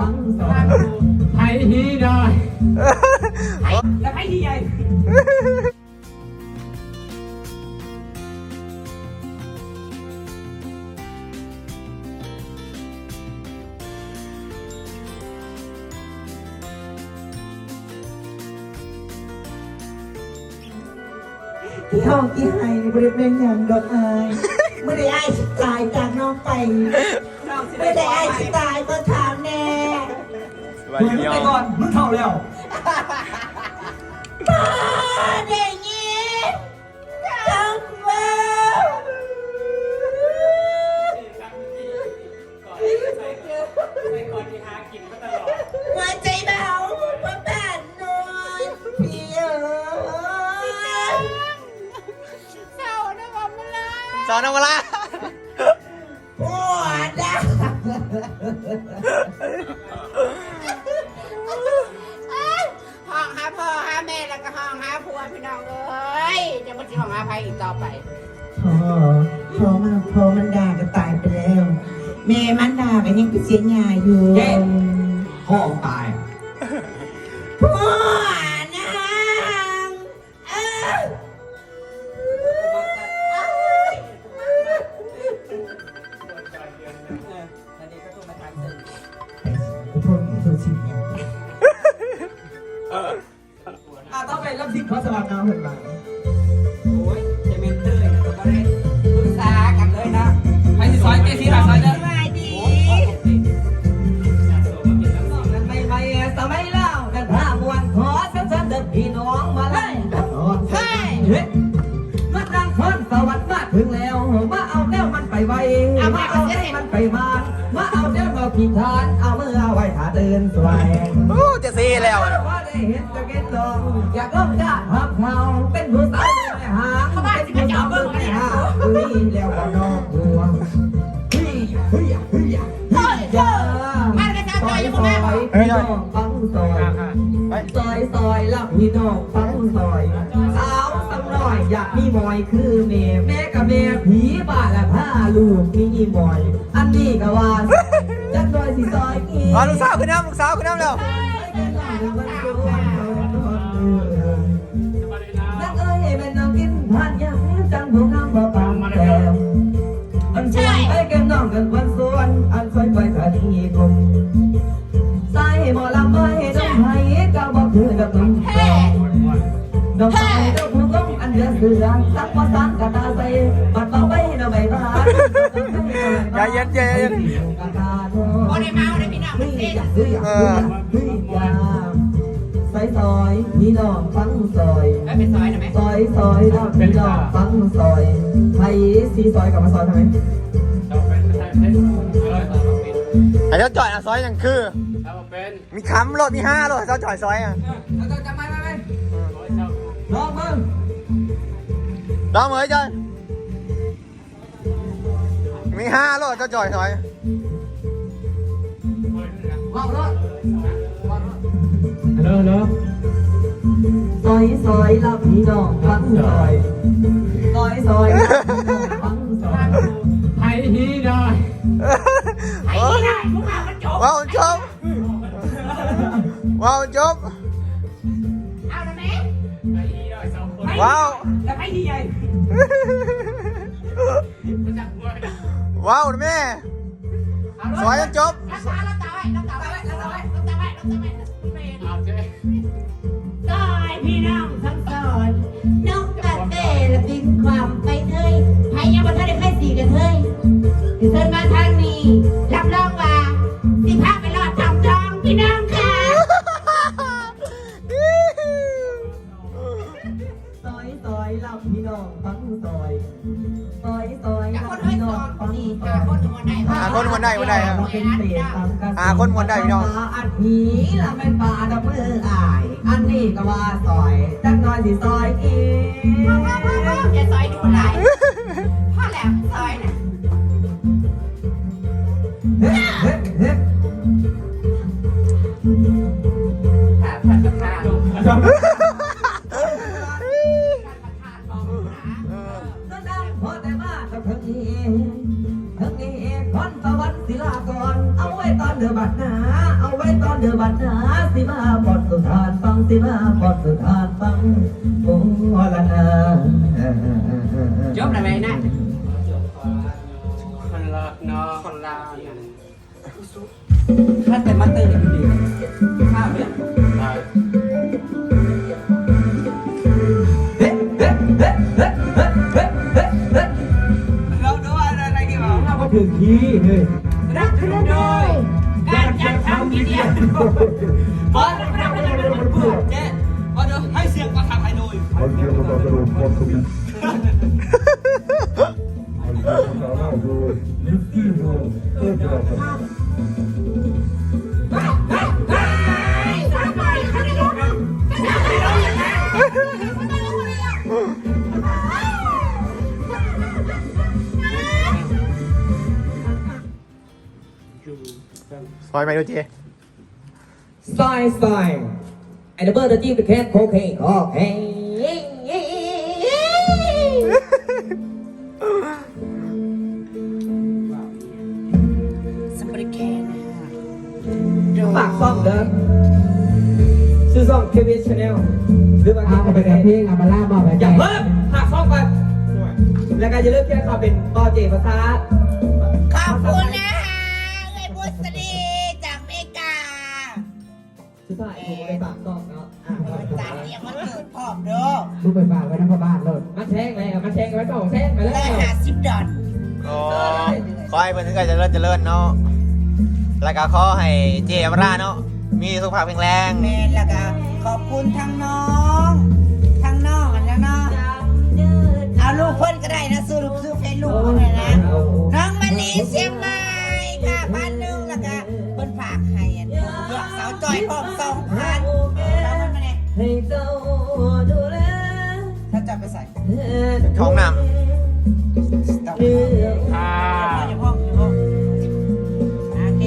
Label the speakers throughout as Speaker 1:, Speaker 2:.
Speaker 1: ฟังสอน
Speaker 2: ไผ่ฮีหน่อยแล้วไผ่ฮีใหญ่
Speaker 1: ที่ห้องที่ให้บริเวณอย่างดอกอายไม่ได้อายสิตายจากน้องไป ไม่ได้อายสิตายก็ถา มแน่
Speaker 2: มึงไปก่อนมึงเข้าแล้ว
Speaker 1: ได้ยินจังว่าหัวใจเบาเพราะบ้านนอนพี่เอ๋ย
Speaker 3: สอนเอามาละ
Speaker 4: เอ้ยจะมาจีห้องหาใครอีกต่อไป
Speaker 1: พ่อพ่อมันพ่อมันด่าก็ตายไปแล้วแม่มันด่าก็ยังไปเสียยาอยู่
Speaker 2: เย้ห้องตาย
Speaker 1: พ่อ สิ
Speaker 2: ทธิ์พระสวัสดิ์นะเห็นไหม
Speaker 4: โอ้ยจะเป็นเตยก็บ่ได้ปรึกษากันเลยนะ
Speaker 2: ไผ่ที่ซอยเจสีหลังซอยเด้อ
Speaker 4: สบายดี
Speaker 1: นั้นไม่ไม่สมัยเล่ากันพามวนขอสันสันเด็กพี่น้องมาไล่เฮ้ยเฮ้ยมาดังคนสวัสดิ์มาถึงแล้วมาเอาแนวมันไปไว้มาเอาแนวมันไปบ้านมาเอาแนวเราพิธานเอามือเอา ไว้ถ้าเดินสวย
Speaker 3: อู้จะซีแล้ว
Speaker 1: ว่าได้เห็นตะเก็นลองอยากลองจ้าพับเขาเป็นผู้สาวไม่หางเป็นผู้สาวไม่หางอุ้ยแล้วก็นอกหัวเฮ้ยเฮ้ยเฮ้ยเฮ้ยจ้าซอยซอยพี่น้องฟังซอยซอยซอยรับพี่น้องฟังซอยสาวสักหน่อยอยากมีมอยคือแม่แม่กับแม่ผีบ้าละผ้าลูกมีมอย อันนี้ก็ว่า จักหน่อยสิซอยกิน
Speaker 3: อ๋อลูกสาวขึ้นน้ำลูกสาวขึ้นน้ำแล้ว
Speaker 1: นักเอ้ยเป็นน้องกินผ่านอย่างนี้จังพวกน้ำบ่ปามแต้มอันชวนไปกันน้องกันวันสวนอันค่อยไปทะเลกลมใส่หมอลำไปน้องไห้ก็บอกคือกับน้องแก้มน้องไปเจ้าผู้กองอันเดือดเสือสักว่าสังกะตาใส่ปัดเบาไปน้องใบตา
Speaker 3: อย่าเย็นอย่าเย็น
Speaker 4: บ่ได้เมาได้พี่น้องมันเต้น
Speaker 3: เออ
Speaker 1: ซอยซอยพี่น้องฟังซอย
Speaker 4: ไปเป็นซอยได้ไหม
Speaker 1: ซอยซอยแล้วพี่น้องฟังซอยไทยซีซอยกลับมาซอยทำไม
Speaker 3: ไอ้เจ้าจ่อยอะซอยยังคือ
Speaker 2: เป็น
Speaker 3: มีคำรถมีห้ารถเจ้าจ่อยซอยอะ
Speaker 2: เราจะจำไว้ไหมลองมึง
Speaker 3: ลองเหมือจ่อยมีห้ารถเจ้าจ่อยซอย
Speaker 2: ฮัลโหลฮัลโหล
Speaker 1: ซอยซอยแล้วพี่น้องฟังซอยซอยซอยแล้วพี่น้องฟังซอย
Speaker 2: ไผ่ฮีหน่อย
Speaker 4: ไอ้นี่ได้พวกเรามันจบ
Speaker 3: ว้าวจบว้าวจบ
Speaker 4: เอาได้ไหม
Speaker 3: ว้าว
Speaker 4: แล้วไอ้ที่ใหญ่
Speaker 3: ว้าวแม่ซอยจนจบ
Speaker 4: ตามกันหาคน
Speaker 3: คนใดพี่น้อง
Speaker 1: อันนี้ละเป็นปลาดับมืออาย อันนี้ก็ว่าซอยจักหน่อยสิซอยอีก
Speaker 4: อย่าซอยดูหลาย สิลา
Speaker 1: ก่อน เอาไว้ตอนเดือบัดหนา เอาไว้ตอนเดือบัดหนาสิมาบอดสุดานฟังสิมาบอดสุดานฟังโอ้ละนา
Speaker 4: จบอะไรนะ
Speaker 2: คนละนอ
Speaker 4: คนละ
Speaker 1: ข้าแต่มาเตอร์ดีข้าเบี้ยเราดูอะไรกันบ้าง
Speaker 2: เราก็ถึงที่เฮ้
Speaker 4: ขึ้นโดย การจัดทำวิทยาบ
Speaker 1: อลรับรับรับรัเพื่อเจ๊บอลให้เสียงภาษาไทยโดยบอเกี่
Speaker 5: ยวกับการรับควา
Speaker 3: มสุขบอเกี่ยวประทับ
Speaker 1: ใวามสุขนิสกี้โรเพื่อจะรั ร์ดจี้ไปแค่โคเคโคเค
Speaker 4: สมบริแคน
Speaker 1: ฝากซ่อมเด้อชื่อซ่อมเควินชาแนลหรือว่า
Speaker 2: เอาไปกับเพลงอามาล่ามาไป
Speaker 1: อย่าเพิ่มฝากซ่อมไปแล้วก็จะเลิกแค่เขามเป็นปอเจภาษา สุดท้ายผมเลยฝากซ่อมเนาะ
Speaker 4: จัดเรียกมาเกิดพร้อมเด้อ
Speaker 2: ลูกไปฝากไว้ในพ่อบ้านเลย
Speaker 1: มาแทงเลยมาแทงกันไว้สองแทงมา
Speaker 4: เล
Speaker 1: แล้
Speaker 4: ยวหาสิบดอล
Speaker 3: อ๋อขอให้เพื่อนถึงกันเจะเลิศเจะเลิศเนาะ แล้วก็ขอให้เจอมราเนาะ มีสุขภาพแข็งแรง
Speaker 4: แมนแล้วก็ขอบคุณทั้งน้องทั้งน้องอันนั้นเนาะเอาลูกเพิ่นก็ได้นะซื้อลูกซื้อเฟซลูกเพิ่นเลยนะน้องมณีเชียงใหม่ค่ะพันหนึ่งแล้วก็เพิ่นฝากให้อันเลื อกสาวจอยพร้อมสองพันสาวมันมาเนี่ย
Speaker 1: ให้เจ้าดูแล
Speaker 4: ถ้าจะไปใส่
Speaker 3: ท้องน
Speaker 4: ต้อง
Speaker 1: เรื่อง
Speaker 2: อ่า
Speaker 4: อยู่ห้องอยู่ห้องโอเค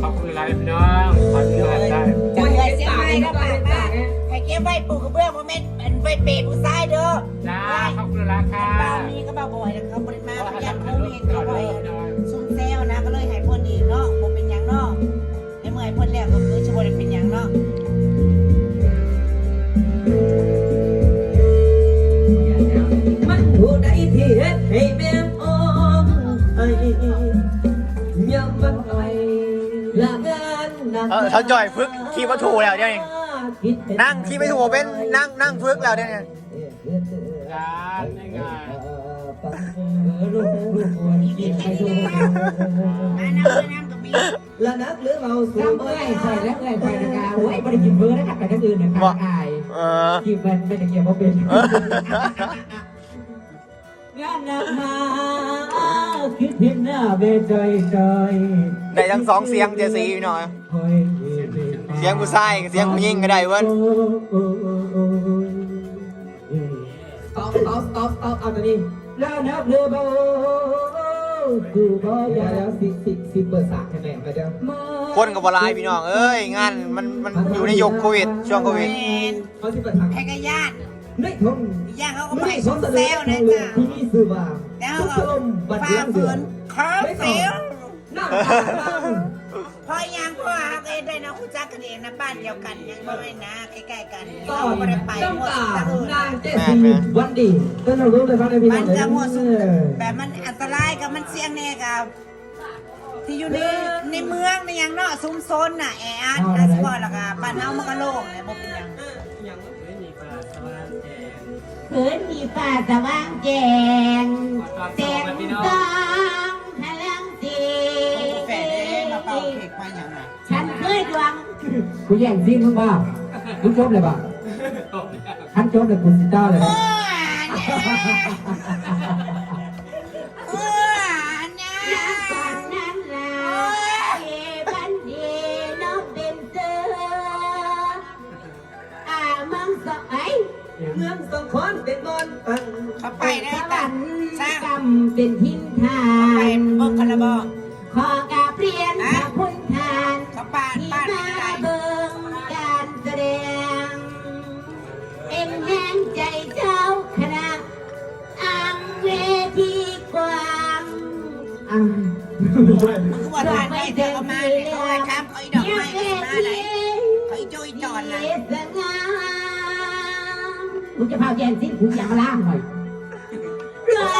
Speaker 2: ขอบคุณหลายพี่น้องขอที่หันได้
Speaker 4: จะเหนื่อยเสียงไหมก็ฝากมาให้เก็บไว้ปลูกกระเบื้องโมเมนต์เป็นไว้เปรย์ผู้ชายเด้อ
Speaker 2: จ้าขอบคุณหลายค่ะ
Speaker 4: เออเขา
Speaker 3: จ่อยพึกขี่มาถูกแล้วเดี๋ยวนี้นั่งขี่ไม่ถูกเป็นนั่งนั่งพึกแล้วเดี๋ยวนี้
Speaker 2: จ้าง่าย
Speaker 1: ลูกลูกกินไปดู
Speaker 4: มาน้ำน้ำกับมี
Speaker 1: ละนักหรือเบาสู
Speaker 2: ๆ
Speaker 1: ง
Speaker 2: น้ำเอ้ยใส่แล้วเอ้ยไปนะกาโอ้ยไม่ได้กินเบอร์นะครับแต่ทั้งอื่นนะครับอาย
Speaker 3: เออ
Speaker 2: กินมันไม่ได้เกี่ยวกับเป็น
Speaker 3: เออ
Speaker 2: งานหนักมา คิดเห็นหน้าเบใจใจ
Speaker 3: ได้ทั้งสองเสียงเจสีพี่น้อย เสียงผู้ชายกับเสียงผู้หญิงก็ได้เว้ย
Speaker 1: สต็อปสต็อปสต็อปสต็อปเอาตัวนี้
Speaker 2: แล้วนับเรือเบากูบ่อ
Speaker 1: เดี๋ย
Speaker 2: ยาวก
Speaker 1: แล้วสิสิสิเปิดสากให้แม่ไปเดี๋ยว
Speaker 2: มา
Speaker 3: คนกับบหลายพี่น้องเอ้ยงานมันมันอยู่ในยุคโควิดช่วงโควิด
Speaker 1: เขาสิเปิดทาง
Speaker 4: แค่กระยาน
Speaker 1: ไม่ทน
Speaker 4: ย่างเขาก็
Speaker 1: ไม่
Speaker 4: ไป
Speaker 1: ช
Speaker 4: ซุ่
Speaker 1: น
Speaker 4: ม
Speaker 1: เสน
Speaker 4: แซ
Speaker 1: อ
Speaker 4: ว
Speaker 1: ทา
Speaker 4: นะ
Speaker 1: งเลือ
Speaker 4: จ๊ะ
Speaker 1: กที่มีสื่อว่า
Speaker 4: แล้ว
Speaker 1: ก็บัด
Speaker 4: ฝ่า
Speaker 1: ยงเดื
Speaker 4: ฝื
Speaker 1: อน
Speaker 4: นขอเสียว
Speaker 1: น้ำตาบ้าง
Speaker 4: พอยังพ่อฮักเอ้ได้นะคุณจักกันเองนะบ้านเดียวกันยังบ่ได้นะใกล้ๆกัน
Speaker 1: ก่อ
Speaker 4: เรา
Speaker 1: น
Speaker 4: บ่ได้ไป
Speaker 1: น้ำตา
Speaker 4: หมด
Speaker 1: นางเจสีวันดีต้นเรารู้เลยฟังในพี่น้
Speaker 4: มั
Speaker 1: อ
Speaker 4: น
Speaker 1: เลย
Speaker 4: ก็มั่วสุมแบบมันอันตรายกับมันเสี่ยงแน่กับที่อยู่ในในเมืองในยังเนาะซุมซนน่ะแออัดนะสิบ่ล่ะก็บ้านเฮามันก็โล่งเลยบ่เป็นหยังเขินมีฟ้าสว่างแจ้งแสงสองพลังสีฉันเคยดวง
Speaker 2: กูแย่งซีนมึงบ้ามึงจบเลยบ้าท่านจบเลยกูสิต้าเลย
Speaker 4: เป็น
Speaker 1: บอนปัง
Speaker 4: เขาไปได้
Speaker 2: สว
Speaker 4: ตั
Speaker 2: ร
Speaker 4: น
Speaker 2: รค์
Speaker 4: สร้าง
Speaker 2: กรรมเป็นทินทา
Speaker 4: ไป
Speaker 2: น
Speaker 4: เบิกคาราบอ
Speaker 2: ขอกราบเรียนพระคุณทาน
Speaker 4: เขาปาด
Speaker 2: ที่
Speaker 4: ปาด
Speaker 2: มา
Speaker 4: ไม่ได้
Speaker 2: เบิ่งการแสดง เป็นแห่งใจเจ้าคณะอังเวทีกว้างอัง
Speaker 4: คือว่า
Speaker 2: ดว
Speaker 4: ทางน
Speaker 2: ไปเดี๋ยวมาเลยเขาให้ครับเขาอี มึงจะพาแกนสิ้นกูอย่างล่างหน่อยรอ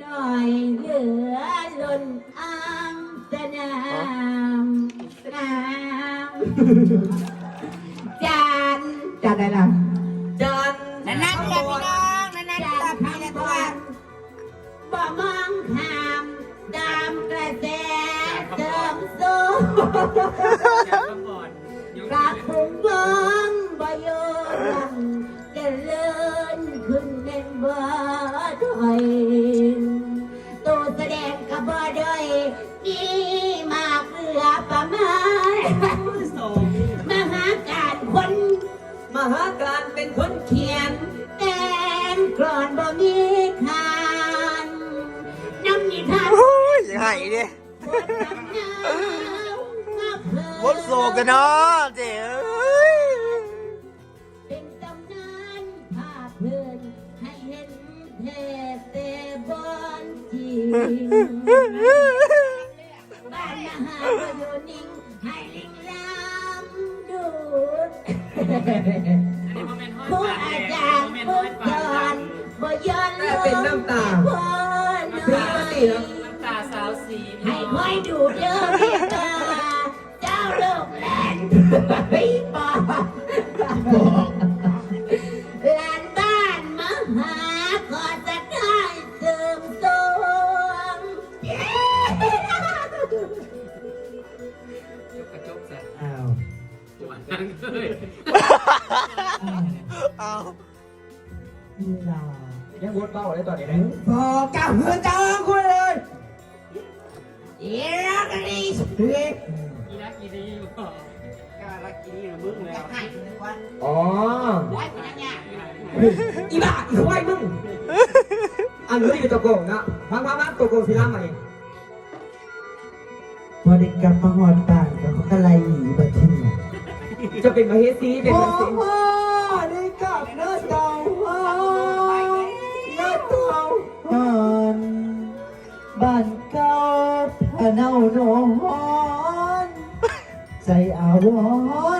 Speaker 2: หน่อยเหลือล้นอ่างสนามสนามจานจานอะไรล่ะ
Speaker 1: จัน
Speaker 2: นั่นนั่นแหละพี่น้องนั่นนั่นแหละพี่ละตัวบ่มองข้ามตามกระแสเติมสูงรักพุ่งวงบ่ ดีมากเหลือประมาณมหาการคน
Speaker 1: มหาการเป็นคน
Speaker 2: เขียนแดนกรอนบ่มีคานน้ำนิทาน
Speaker 3: โอ้ยยังไงดิ
Speaker 2: บทตำนานมาเผย
Speaker 3: บดโศกกันเนาะเจ๋เอ้ย
Speaker 2: เป็นตำนานภาพเพลินให้เห็นเทเตบอนจริงบ้านม หาประโยนิ่งให้ลิงลำดูดผู้อาจารย์ผู้สอนบ่ย้อนล
Speaker 1: เป็น
Speaker 2: ง
Speaker 1: น้ำตา
Speaker 2: พ่อหน่อยให้คอยดูเด้อเมตตาเจ้าโลกแลน เอา
Speaker 1: นี่ล่ะยังวดเบ้าเลยตอนนี้นะพอก้าวเฮือจ้าคุณเลย
Speaker 2: เย้รักกันดี
Speaker 1: เฮ้ย
Speaker 2: ให้เลยว่า
Speaker 1: อ๋อ
Speaker 2: ไว้เป็นยังไง
Speaker 1: อีบ้าอีควายมึงอันนี้อยู่ตะโกงนะพังพังพังตะโกงศิลามาเอง
Speaker 6: พอได้กลับมาหอดบ้านก็เขาก็ไล่หนีไปที่นี่
Speaker 1: จะเป็นมเหสีเป็น
Speaker 6: โอ้
Speaker 1: มเหสี
Speaker 6: โหได้กลับเนื้อเต่าหอนเนื้อเต่าหอนบ้านเก่าพะเนาโนหอนใจอาว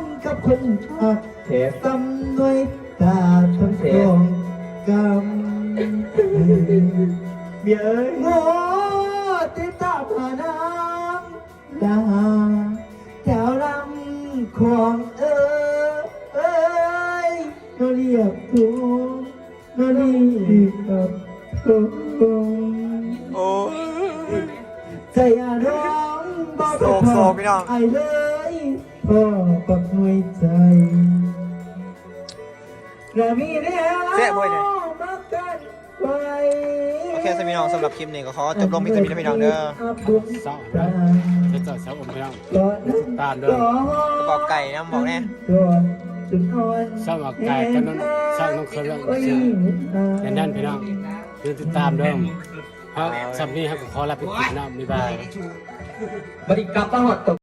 Speaker 6: รณ์กับคนทัก
Speaker 1: เทป
Speaker 6: ตำด้วยตาทั้งสองกำเบียร์โง่ติดตาผาน้ำดาแถวลำของ รียบทุง
Speaker 3: โอ้ย
Speaker 6: ใจอาร้องบอก
Speaker 3: โศกโศกพี่น้อง
Speaker 6: ไอเลยพ่อปักหน่วยใจกระมีเนี่ย
Speaker 3: เสียบ่อยเนี่ย
Speaker 6: มากันไว้
Speaker 3: โอเคสมีน้องสำหรับคลิปนี้ก็ขอจบลงเพียงเท่านี้นะพี่น้องเด้อ
Speaker 6: เศร้า
Speaker 7: เจ้าสาวผมพี่น้อง
Speaker 6: ตามเด้อ
Speaker 3: ประกอบไก่นะบอกแน่
Speaker 7: เศร้าอากไก่ก็น้องเศร้าน้องเคยเรื่องชื่อแต่นั่นพี่น้องคือติดตามเดิมเพราะสัปนี้ครับขอลาไปกินน้ำบ๊ายบาย
Speaker 1: บริกรรมตลอดตก